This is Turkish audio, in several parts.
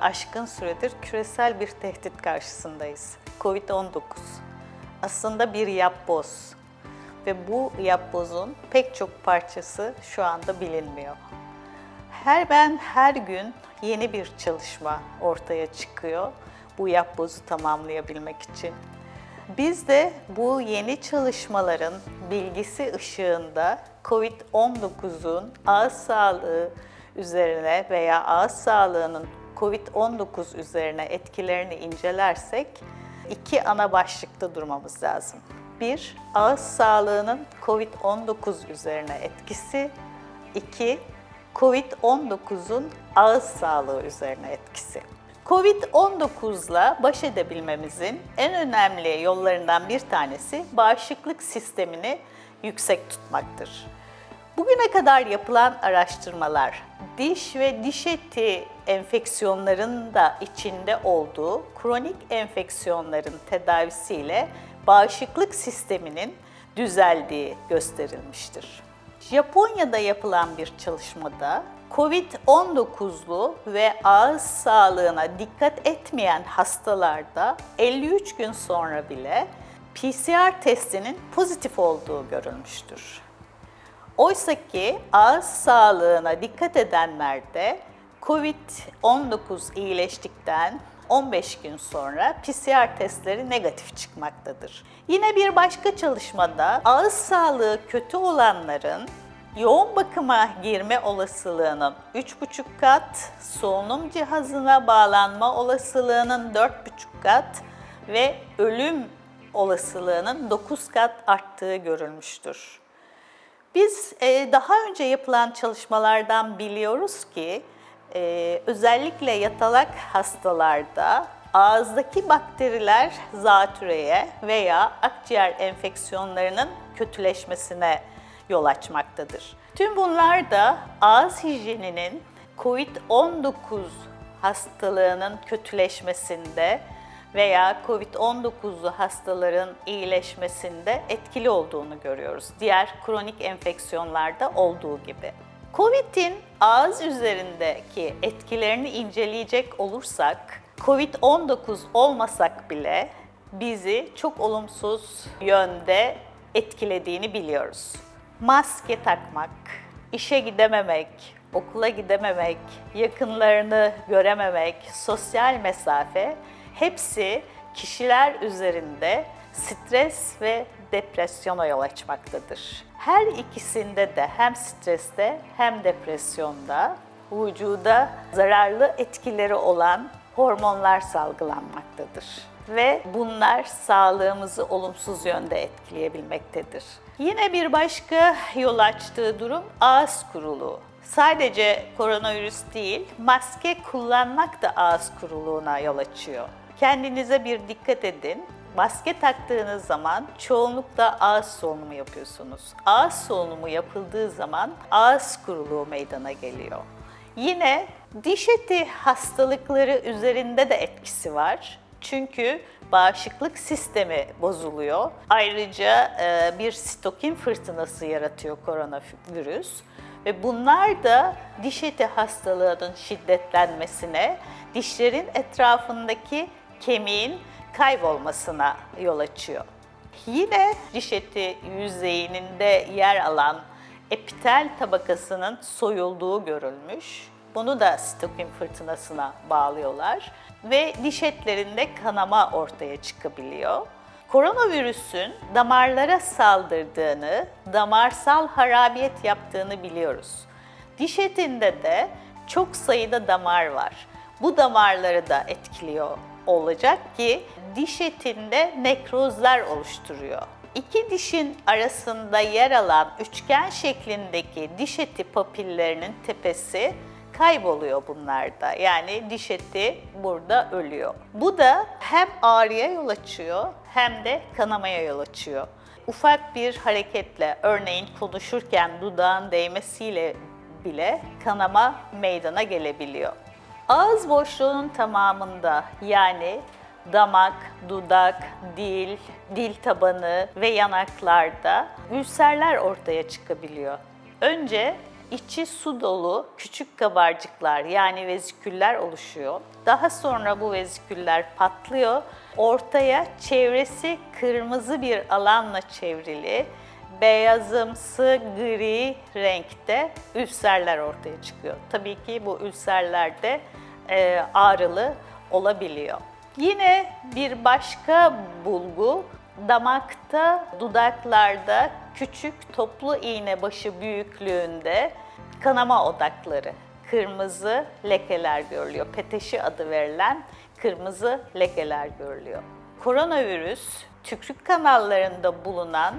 aşkın süredir küresel bir tehdit karşısındayız. Covid-19. Aslında bir yapboz ve bu yapbozun pek çok parçası şu anda bilinmiyor. Her ben her gün yeni bir çalışma ortaya çıkıyor bu yapbozu tamamlayabilmek için. Biz de bu yeni çalışmaların bilgisi ışığında COVID-19'un ağız sağlığı üzerine veya ağız sağlığının COVID-19 üzerine etkilerini incelersek iki ana başlıkta durmamız lazım. Bir, ağız sağlığının COVID-19 üzerine etkisi. İki, COVID-19'un ağız sağlığı üzerine etkisi. Covid-19'la baş edebilmemizin en önemli yollarından bir tanesi bağışıklık sistemini yüksek tutmaktır. Bugüne kadar yapılan araştırmalar diş ve diş eti enfeksiyonların da içinde olduğu kronik enfeksiyonların tedavisiyle bağışıklık sisteminin düzeldiği gösterilmiştir. Japonya'da yapılan bir çalışmada COVID-19'lu ve ağız sağlığına dikkat etmeyen hastalarda 53 gün sonra bile PCR testinin pozitif olduğu görülmüştür. Oysa ki ağız sağlığına dikkat edenlerde COVID-19 iyileştikten 15 gün sonra PCR testleri negatif çıkmaktadır. Yine bir başka çalışmada ağız sağlığı kötü olanların yoğun bakıma girme olasılığının 3,5 kat, solunum cihazına bağlanma olasılığının 4,5 kat ve ölüm olasılığının 9 kat arttığı görülmüştür. Biz e, daha önce yapılan çalışmalardan biliyoruz ki e, özellikle yatalak hastalarda ağızdaki bakteriler zatürreye veya akciğer enfeksiyonlarının kötüleşmesine yol açmaktadır. Tüm bunlar da ağız hijyeninin COVID-19 hastalığının kötüleşmesinde veya COVID-19'lu hastaların iyileşmesinde etkili olduğunu görüyoruz. Diğer kronik enfeksiyonlarda olduğu gibi. COVID'in ağız üzerindeki etkilerini inceleyecek olursak, COVID-19 olmasak bile bizi çok olumsuz yönde etkilediğini biliyoruz. Maske takmak, işe gidememek, okula gidememek, yakınlarını görememek, sosyal mesafe hepsi kişiler üzerinde stres ve depresyona yol açmaktadır. Her ikisinde de hem streste hem depresyonda vücuda zararlı etkileri olan hormonlar salgılanmaktadır ve bunlar sağlığımızı olumsuz yönde etkileyebilmektedir. Yine bir başka yol açtığı durum ağız kuruluğu. Sadece koronavirüs değil, maske kullanmak da ağız kuruluğuna yol açıyor. Kendinize bir dikkat edin. Maske taktığınız zaman çoğunlukla ağız solunumu yapıyorsunuz. Ağız solunumu yapıldığı zaman ağız kuruluğu meydana geliyor. Yine diş eti hastalıkları üzerinde de etkisi var. Çünkü bağışıklık sistemi bozuluyor. Ayrıca e, bir sitokin fırtınası yaratıyor koronavirüs. Ve bunlar da diş eti hastalığının şiddetlenmesine, dişlerin etrafındaki kemiğin kaybolmasına yol açıyor. Yine diş eti yüzeyinde yer alan epitel tabakasının soyulduğu görülmüş. Bunu da sitokin fırtınasına bağlıyorlar ve diş etlerinde kanama ortaya çıkabiliyor. Koronavirüsün damarlara saldırdığını, damarsal harabiyet yaptığını biliyoruz. Diş etinde de çok sayıda damar var. Bu damarları da etkiliyor olacak ki diş etinde nekrozlar oluşturuyor. İki dişin arasında yer alan üçgen şeklindeki diş eti papillerinin tepesi kayboluyor bunlarda. Yani diş eti burada ölüyor. Bu da hem ağrıya yol açıyor hem de kanamaya yol açıyor. Ufak bir hareketle örneğin konuşurken dudağın değmesiyle bile kanama meydana gelebiliyor. Ağız boşluğunun tamamında yani damak, dudak, dil, dil tabanı ve yanaklarda ülserler ortaya çıkabiliyor. Önce içi su dolu küçük kabarcıklar yani veziküller oluşuyor. Daha sonra bu veziküller patlıyor. Ortaya çevresi kırmızı bir alanla çevrili beyazımsı gri renkte ülserler ortaya çıkıyor. Tabii ki bu ülserler de e, ağrılı olabiliyor. Yine bir başka bulgu damakta, dudaklarda küçük toplu iğne başı büyüklüğünde kanama odakları, kırmızı lekeler görülüyor. Peteşi adı verilen kırmızı lekeler görülüyor. Koronavirüs tükürük kanallarında bulunan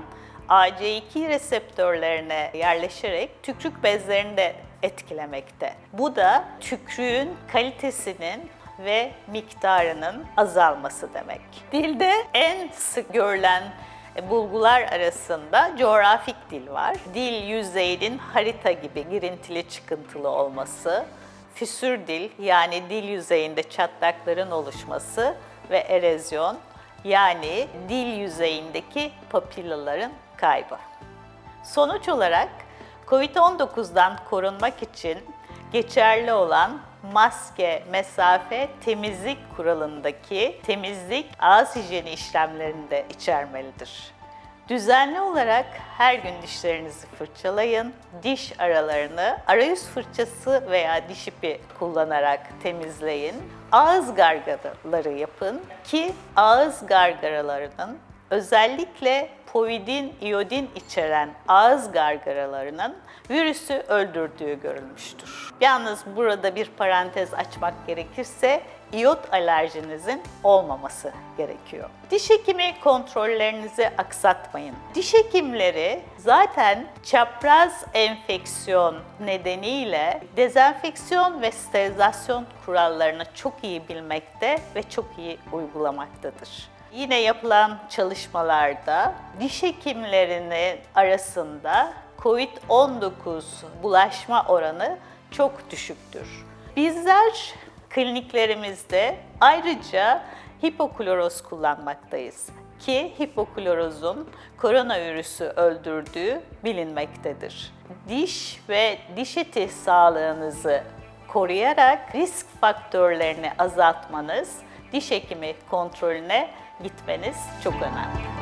AC2 reseptörlerine yerleşerek tükürük bezlerini de etkilemekte. Bu da tükrüğün kalitesinin ve miktarının azalması demek. Dilde en sık görülen bulgular arasında coğrafik dil var. Dil yüzeyinin harita gibi girintili çıkıntılı olması, füsür dil yani dil yüzeyinde çatlakların oluşması ve erozyon yani dil yüzeyindeki papillaların kaybı. Sonuç olarak COVID-19'dan korunmak için geçerli olan maske, mesafe, temizlik kuralındaki temizlik ağız hijyeni işlemlerini de içermelidir. Düzenli olarak her gün dişlerinizi fırçalayın. Diş aralarını arayüz fırçası veya diş ipi kullanarak temizleyin. Ağız gargaraları yapın ki ağız gargaralarının özellikle povidin, iodin içeren ağız gargaralarının virüsü öldürdüğü görülmüştür. Yalnız burada bir parantez açmak gerekirse iot alerjinizin olmaması gerekiyor. Diş hekimi kontrollerinizi aksatmayın. Diş hekimleri zaten çapraz enfeksiyon nedeniyle dezenfeksiyon ve sterilizasyon kurallarını çok iyi bilmekte ve çok iyi uygulamaktadır. Yine yapılan çalışmalarda diş hekimlerinin arasında COVID-19 bulaşma oranı çok düşüktür. Bizler kliniklerimizde ayrıca hipokloroz kullanmaktayız ki hipoklorozun koronavirüsü öldürdüğü bilinmektedir. Diş ve diş eti sağlığınızı koruyarak risk faktörlerini azaltmanız, diş hekimi kontrolüne gitmeniz çok önemli.